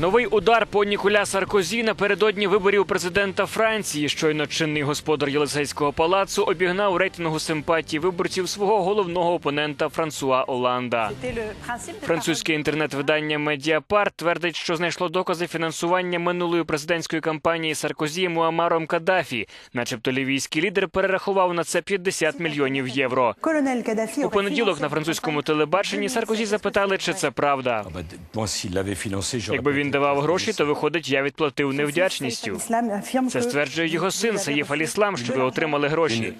Новий удар по Ніколя Саркозі напередодні виборів президента Франції. Щойно чинний господар Єлисейського палацу обігнав рейтингу симпатії виборців свого головного опонента Франсуа Оланда. Французьке інтернет-видання Медіапарт твердить, що знайшло докази фінансування минулої президентської кампанії Саркозі Муамаром Каддафі. Начебто лівійський лідер перерахував на це 50 мільйонів євро. У понеділок на французькому телебаченні Саркозі запитали, чи це правда. Якби він давав гроші, то виходить, я відплатив невдячністю. Це стверджує його син Саїф Аліслам, що ви отримали гроші.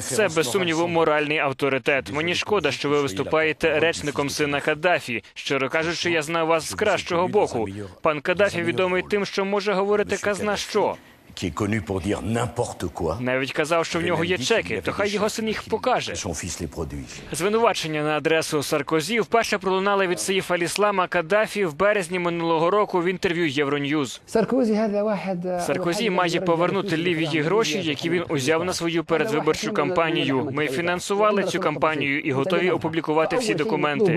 Це без сумніву моральний авторитет. Мені шкода, що ви виступаєте речником сина Каддафі. Щиро кажучи, я знаю вас з кращого боку. Пан Каддафі відомий тим, що може говорити казна що. Навіть казав, що в нього є чеки, то хай його син їх покаже. Звинувачення на адресу Саркозі вперше пролунали від Саїфа Ліслама Каддафі в березні минулого року в інтерв'ю Євроньюз. Саркозі має повернути лівії гроші, які він узяв на свою передвиборчу кампанію. Ми фінансували цю кампанію і готові опублікувати всі документи.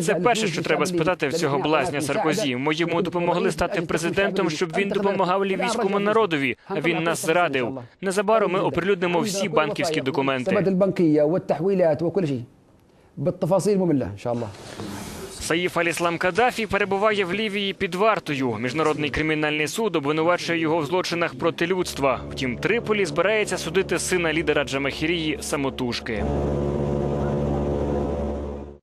Це перше, що треба спитати в цього блазня Саркозі. Ми йому допомогли стати президентом, щоб він допомагав лівійському народові. Він нас зрадив. Незабаром ми оприлюднимо всі банківські документи. Саїф Аліслам Кадафі перебуває в Лівії під вартою. Міжнародний кримінальний суд обвинувачує його в злочинах проти людства. Втім, Триполі збирається судити сина лідера Джамахірії самотужки.